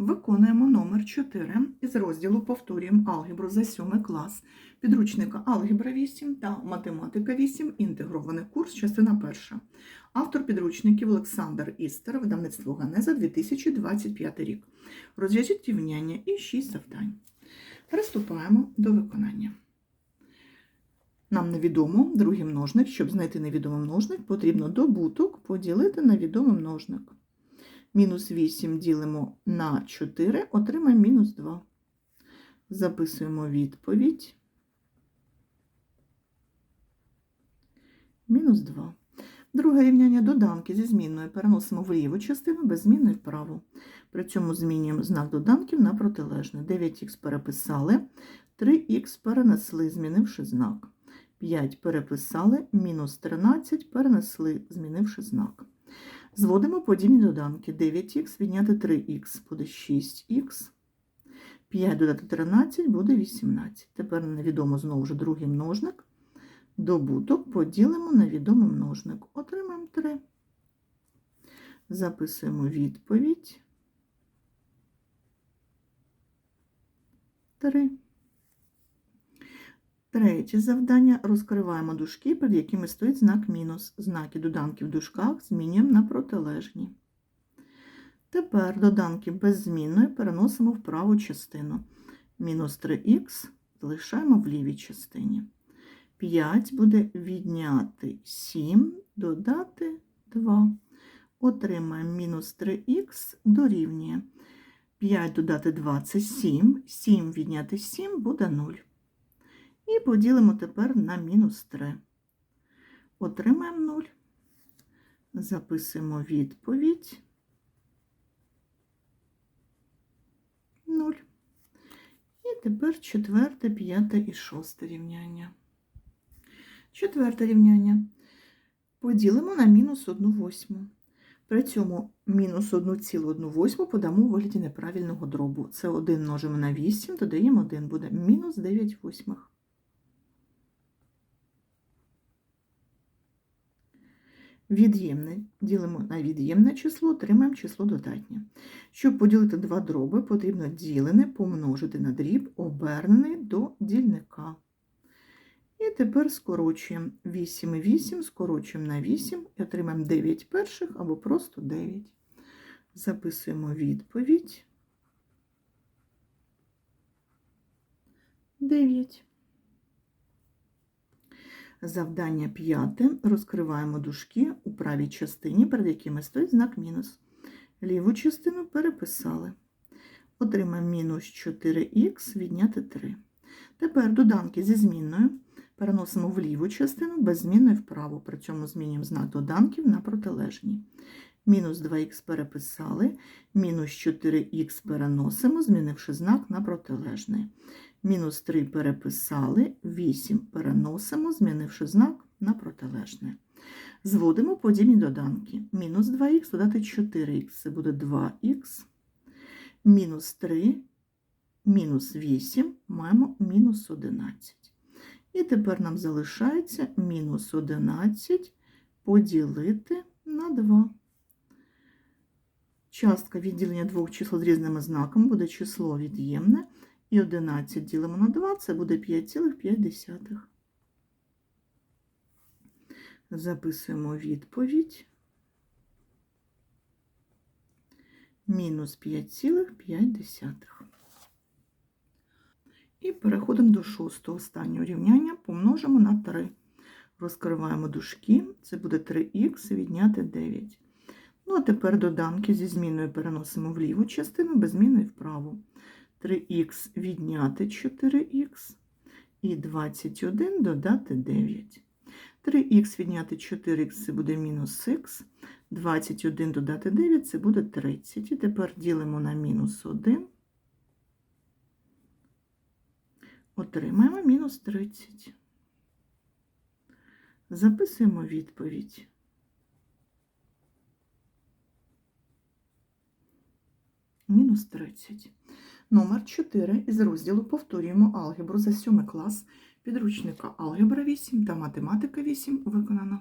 Виконуємо номер 4 із розділу Повторюємо алгебру за 7 клас підручника Алгебра 8 та Математика 8. Інтегрований курс, частина перша. Автор підручників Олександр Істер, видавництво Ганеза 2025 рік. Розв'яжіть рівняння і 6 завдань. Приступаємо до виконання. Нам невідомо другий множник. Щоб знайти невідомий множник, потрібно добуток поділити на відомий множник. Мінус 8 ділимо на 4, отримаємо мінус 2. Записуємо відповідь. Мінус 2. Друге рівняння доданки зі змінною переносимо в ліву частину, без змінної вправу. При цьому змінюємо знак доданків на протилежний. 9х переписали, 3х перенесли, змінивши знак. 5 переписали, мінус 13 перенесли, змінивши знак. Зводимо подібні доданки. 9х відняти 3х буде 6х. 5 додати 13 буде 18. Тепер невідомо знову ж другий множник. Добуток поділимо на відомий множник. Отримаємо 3. Записуємо відповідь. 3. Третє завдання. Розкриваємо дужки, перед якими стоїть знак мінус. Знаки доданків в дужках змінюємо на протилежні. Тепер доданки без змінної переносимо в праву частину. Мінус 3х залишаємо в лівій частині. 5 буде відняти 7, додати 2. Отримаємо мінус 3х дорівнює. 5 додати 2 це 7. 7 відняти 7 буде 0. І поділимо тепер на мінус 3. Отримаємо 0. Записуємо відповідь. 0. І тепер четверте, п'яте і шосте рівняння. Четверте рівняння. Поділимо на мінус 1 восьму. При цьому мінус 1,1 восьму подамо у вигляді неправильного дробу. Це 1 множимо на 8, додаємо 1, буде мінус 9 восьмих. Від'ємне ділимо на від'ємне число, отримаємо число додатнє. Щоб поділити два дроби, потрібно ділене помножити на дріб, обернений до дільника. І тепер скорочуємо 8 і 8, скорочуємо на 8 і отримаємо 9 перших або просто 9. Записуємо відповідь. 9. Завдання п'яте. Розкриваємо дужки у правій частині, перед якими стоїть знак мінус. Ліву частину переписали. Отримаємо мінус 4х відняти 3. Тепер доданки зі змінною переносимо в ліву частину, без зміни вправо. При цьому змінюємо знак доданків на протилежні. Мінус 2х переписали, мінус 4х переносимо, змінивши знак на протилежний. Мінус 3 переписали, 8 переносимо, змінивши знак на протилежне. Зводимо подібні доданки. Мінус 2х додати 4х, це буде 2х. Мінус 3, мінус 8, маємо мінус 11. І тепер нам залишається мінус 11 поділити на 2. Частка відділення двох чисел з різними знаками буде число від'ємне. І 11 ділимо на 2, це буде 5,5. Записуємо відповідь. Мінус 5,5. І переходимо до шостого останнього рівняння, помножимо на 3. Розкриваємо дужки, це буде 3х відняти 9. Ну, а тепер доданки зі зміною переносимо в ліву частину, без зміни вправу. 3х відняти 4х і 21 додати 9. 3х відняти 4х це буде мінус х, 21 додати 9 це буде 30. І тепер ділимо на мінус 1. Отримаємо мінус 30. Записуємо відповідь. Мінус 30. Номер 4 із розділу повторюємо алгебру за 7 клас підручника Алгебра 8 та Математика 8 виконано.